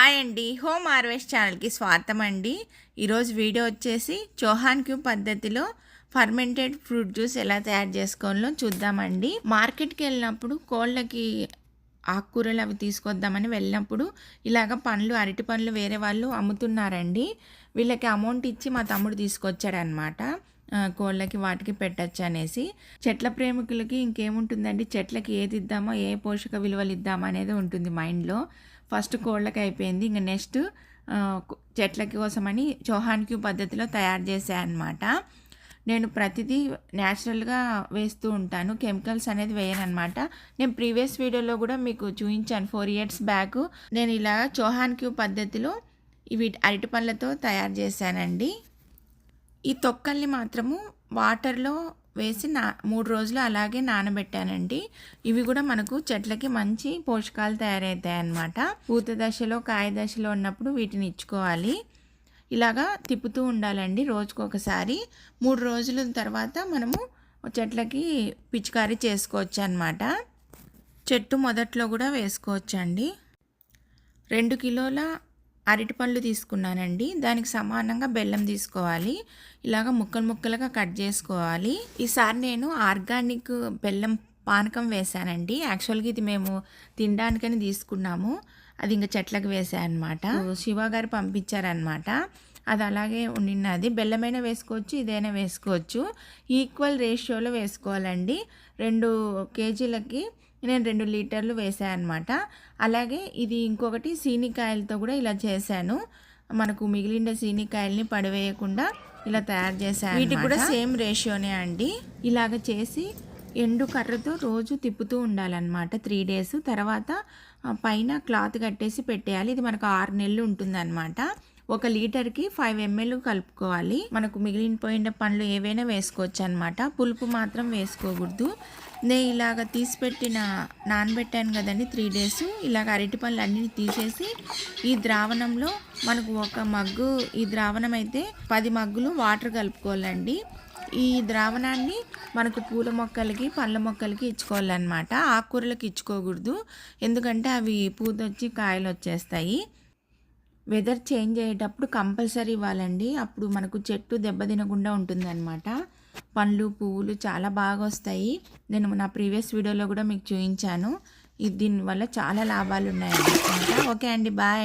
Hi అండి. Home harvest ఛానల్కి స్వాగతం అండి. ఈరోజు వీడియో వచ్చేసి చౌహాన్ క్యూ పద్ధతిలో ఫర్మెంటెడ్ ఫ్రూట్ జ్యూస్ ఎలా తయారు చేసుకోవాలో చూద్దామండి. మార్కెట్కి వెళ్ళినప్పుడు కోళ్ళకి ఆకుకూరలు అవి తీసుకొద్దామని వెళ్ళినప్పుడు ఇలాగ పండ్లు అరటి పండ్లు వేరే వాళ్ళు అమ్ముతున్నారండి. వీళ్ళకి అమౌంట్ ఇచ్చి మా తమ్ముడు తీసుకొచ్చాడనమాట. కోళ్ళకి వాటికి పెట్టచ్చు అనేసి. చెట్ల ప్రేమికులకి ఇంకేముంటుందండి? చెట్లకి ఏది ఇద్దామో ఏ పోషక విలువలు ఇద్దామో అనేది ఉంటుంది మైండ్లో. ఫస్ట్ కోళ్ళకి అయిపోయింది. ఇంకా నెక్స్ట్ చెట్లకి చెట్ల కోసమని చౌహాన్ క్యూ పద్ధతిలో తయారు చేశాను నేను ప్రతిదీ న్యాచురల్గా వేస్తూ ఉంటాను. కెమికల్స్ అనేది వేయను అనమాట నేను ప్రీవియస్ వీడియోలో కూడా మీకు చూపించాను ఫోర్ ఇయర్స్ బ్యాక్. నేను ఇలా చౌహాన్ క్యూ పద్ధతిలో ఇవి అరటి పళ్ళతో తయారు చేశానండి. ఈ తొక్కల్ని మాత్రము వాటర్లో వేసి నా మూడు రోజులు అలాగే నానబెట్టానండి. ఇవి కూడా మనకు చెట్లకి మంచి పోషకాలు తయారవుతాయి అన్నమాట పూత దశలో కాయ దశలో ఉన్నప్పుడు వీటిని ఇచ్చుకోవాలి. ఇలాగా తిప్పుతూ ఉండాలండి రోజుకు ఒకసారి. మూడు రోజుల తర్వాత మనము చెట్లకి పిచికారీ చేసుకోవచ్చు అనమాట చెట్టు మొదట్లో కూడా వేసుకోవచ్చండి. రెండు కిలోల అరటి పండ్లు తీసుకున్నానండి. దానికి సమానంగా బెల్లం తీసుకోవాలి. ఇలాగ ముక్కలు ముక్కలుగా కట్ చేసుకోవాలి. ఈసారి నేను ఆర్గానిక్ బెల్లం పానకం వేశానండి. యాక్చువల్గా ఇది మేము తినడానికని తీసుకున్నాము. అది ఇంకా చెట్లకు వేసాను అనమాట శివ గారు పంపించారనమాట అది అలాగే ఉండినది. బెల్లమైనా వేసుకోవచ్చు ఇదైనా వేసుకోవచ్చు. ఈక్వల్ రేషియోలో వేసుకోవాలండి. రెండు కేజీలకి నేను రెండు లీటర్లు వేసాను అనమాట అలాగే ఇది ఇంకొకటి సీనికాయలతో కూడా ఇలా చేశాను. మనకు మిగిలిన సీనికాయల్ని పడివేయకుండా ఇలా తయారు చేశాను వీటికి కూడా సేమ్ రేషియోనే అండి. ఇలాగ చేసి ఎండు కర్రతో రోజు తిప్పుతూ ఉండాలన్నమాట త్రీ డేస్. తర్వాత పైన క్లాత్ కట్టేసి పెట్టేయాలి. ఇది మనకు ఆరు నెలలు ఉంటుందన్నమాట. ఒక లీటర్కి ఫైవ్ ఎంఎల్ కలుపుకోవాలి. మనకు మిగిలిపోయిన పండ్లు ఏవైనా వేసుకోవచ్చు అనమాట పులుపు మాత్రం వేసుకోకూడదు. నేను ఇలాగ తీసి పెట్టిన నానబెట్టాను కదండి త్రీ డేస్. ఇలాగ అరటి పళ్ళు అన్ని తీసేసి ఈ ద్రావణంలో మనకు ఒక మగ్గు ఈ ద్రావణం అయితే పది మగ్గులు వాటర్ కలుపుకోవాలండి. ఈ ద్రావణాన్ని మనకు పూల మొక్కలకి పళ్ళ మొక్కలకి ఇచ్చుకోవాలన్నమాట. ఆకుకూరలకు ఇచ్చుకోకూడదు. ఎందుకంటే అవి పూతొచ్చి కాయలు వచ్చేస్తాయి వెదర్ చేంజ్ అయ్యేటప్పుడు కంపల్సరీ ఇవ్వాలండి. అప్పుడు మనకు చెట్టు దెబ్బతినకుండా ఉంటుందన్నమాట. పండ్లు పువ్వులు చాలా బాగా వస్తాయి. నేను నా ప్రీవియస్ వీడియోలో కూడా మీకు చూపించాను. ఇది దీనివల్ల చాలా లాభాలు ఉన్నాయన్నమాట. ఓకే అండి బాయ్